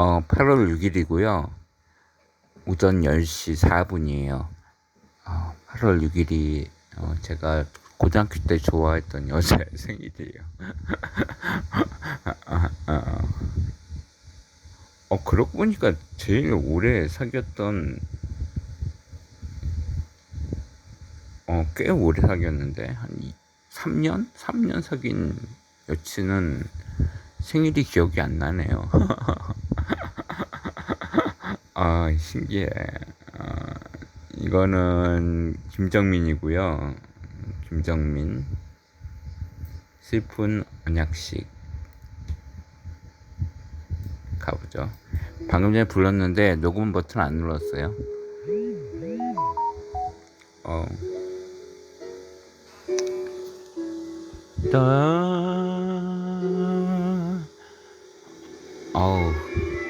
어, 8월 6일이고요. 오전 10시 4분이에요. 어, 8월 6일이 어, 제가 고등학교 때 좋아했던 여자의 생일이에요. 아, 아, 아. 어, 그러고 보니까 제일 오래 사귀었던 어, 꽤 오래 사귀었는데 한 2, 3년? 3년 사귄 여친은 생일이 기억이 안 나네요. 아, 신기해. 아, 이거는 김정민이고요. 김정민. 슬픈 언약식. 가보죠. 방금 전에 불렀는데 녹음 버튼 안 눌렀어요. 어. 따. 어우.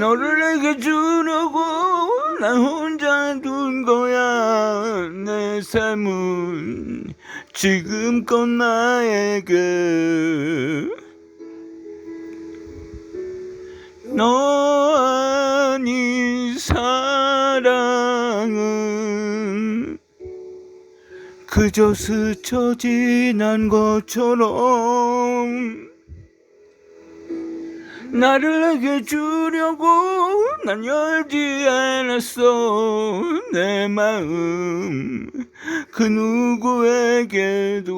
너를 내게 주려고 나 혼자 둔 거야. 내 삶은 지금껏 나에게. 너 아닌 사랑은 그저 스쳐 지난 것처럼 나를 내게 주려고 난 열지 않았어. 내 마음 그 누구에게도.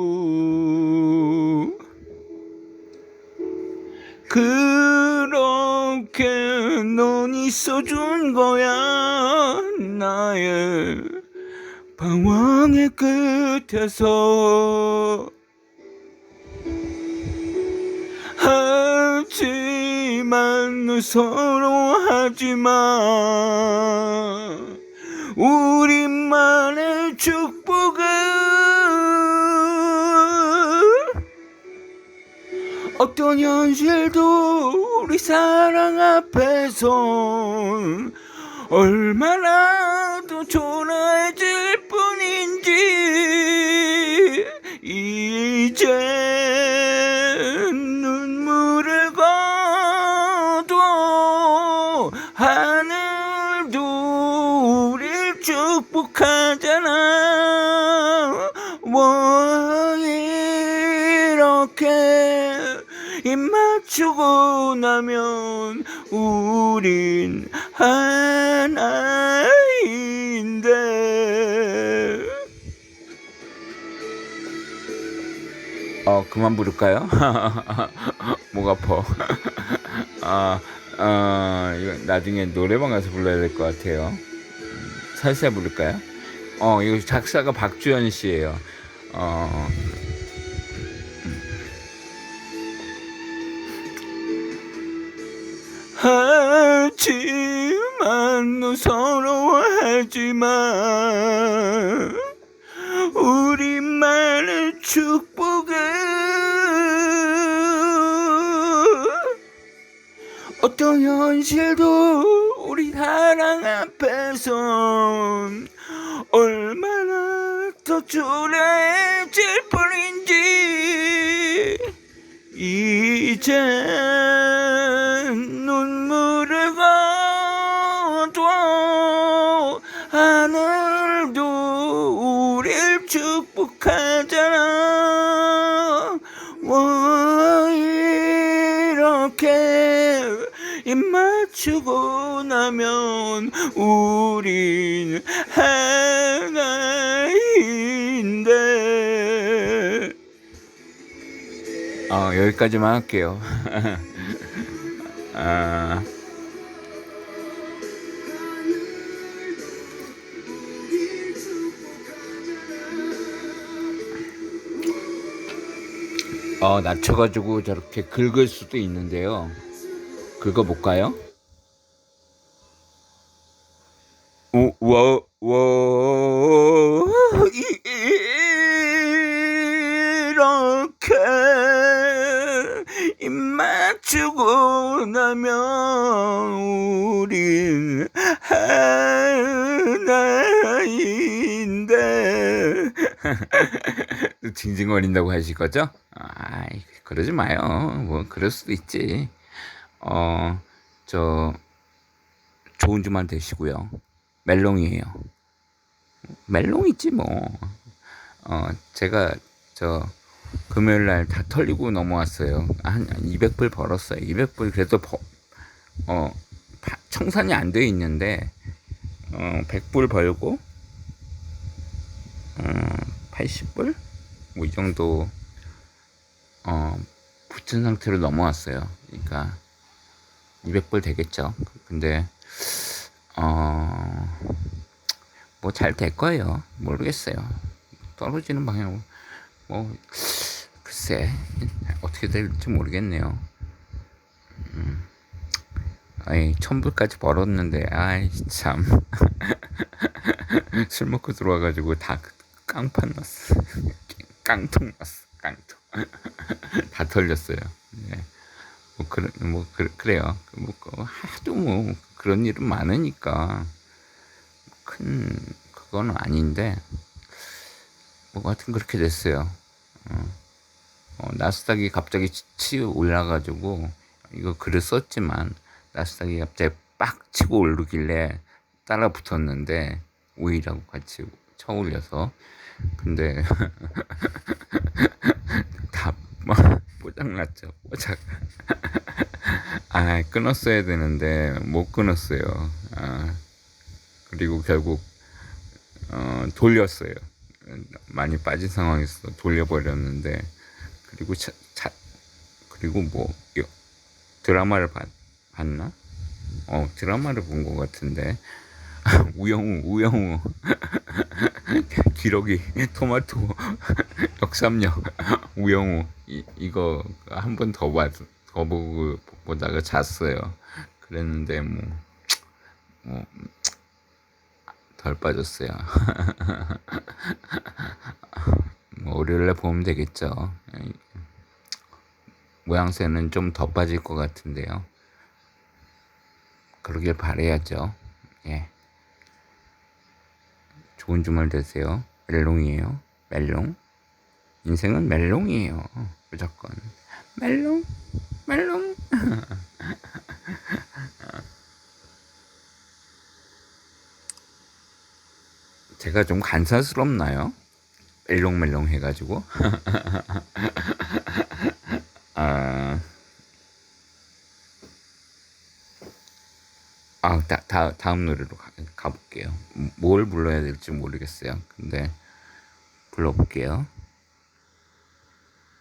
그렇게 넌 있어준 거야. 나의 방황의 끝에서 하지만 서로하지마. 우리만의 축복은 어떤 현실도 우리 사랑 앞에선 얼마나 더 초라해질 뿐인지 이제 맞추고 나면 우린 하나인데 어 그만 부를까요? 목 아파 아, 아 이거 나중에 노래방 가서 불러야 될 것 같아요 음, 살살 부를까요? 어 이거 작사가 박주현 씨예요 어 하지만 너 서러워하지마 우리만의 축복은 어떤 현실도 우리 사랑 앞에선 얼마나 더 초라해질 뿐인지 이제 나면 우린 하나인데 어, 여기까지만 할게요. 아, 어, 낮춰가지고 저렇게 긁을 수도 있는데요. 긁어볼까요? 우와 우와 이렇게 입 맞추고 나면 우린 하나인데 징징거린다고 하실 거죠? 아 그러지 마요 뭐 그럴 수도 있지 어저 좋은 주말 되시고요. 멜롱이에요. 멜롱이지, 뭐. 어, 제가, 저, 금요일 날 다 털리고 넘어왔어요. 한 200불 벌었어요. 200불 그래도 버, 어, 파- 청산이 안 돼 있는데, 어, 100불 벌고, 어, 80불? 뭐 이 정도 어, 붙은 상태로 넘어왔어요. 그러니까 200불 되겠죠. 근데 어, 뭐 잘 될 거예요. 모르겠어요. 떨어지는 방향으로 뭐 글쎄 어떻게 될지 모르겠네요. 음. 아이 천불까지 벌었는데 아이 참 술 먹고 들어와가지고 다 깡판 났어. 깡통 났어. 깡통. 다 털렸어요. 네. 뭐 그래 뭐 그, 그래요. 뭐그 하도 뭐 그런 일은 많으니까 큰 그거는 아닌데 뭐 하여튼 그렇게 됐어요. 어, 어, 나스닥이 갑자기 치- 치고 올라가지고 이거 글을 썼지만 나스닥이 갑자기 빡 치고 오르길래 따라 붙었는데 오일하고 같이 쳐 올려서 근데 다 뭐, 뽀짝났죠 뽀짝 아 끊었어야 되는데 못 끊었어요. 아, 그리고 결국 어, 돌렸어요. 많이 빠진 상황에서 돌려버렸는데 그리고 차, 차 그리고 뭐 요- 드라마를 봤, 봤나? 어 드라마를 본 것 같은데. 우영우 우영우. 기러기 토마토 역삼역 우영우. 이, 이거 한 번 더 봤, 더 보고 보다가 잤어요. 그랬는데 뭐, 뭐, 덜 빠졌어요. 뭐 월요일에 보면 되겠죠. 모양새는 좀 더 빠질 것 같은데요. 그러길 바래야죠. 예. 좋은 주말 되세요. 멜롱이에요. 멜롱. 인생은 멜롱이에요. 무조건. 멜롱, 멜롱. 제가 좀 간사스럽나요? 멜롱멜롱 해가지고. 아, 아, 다, 다, 다음 노래로 가, 가볼게요. 뭘 불러야 될지 모르겠어요. 근데 불러볼게요.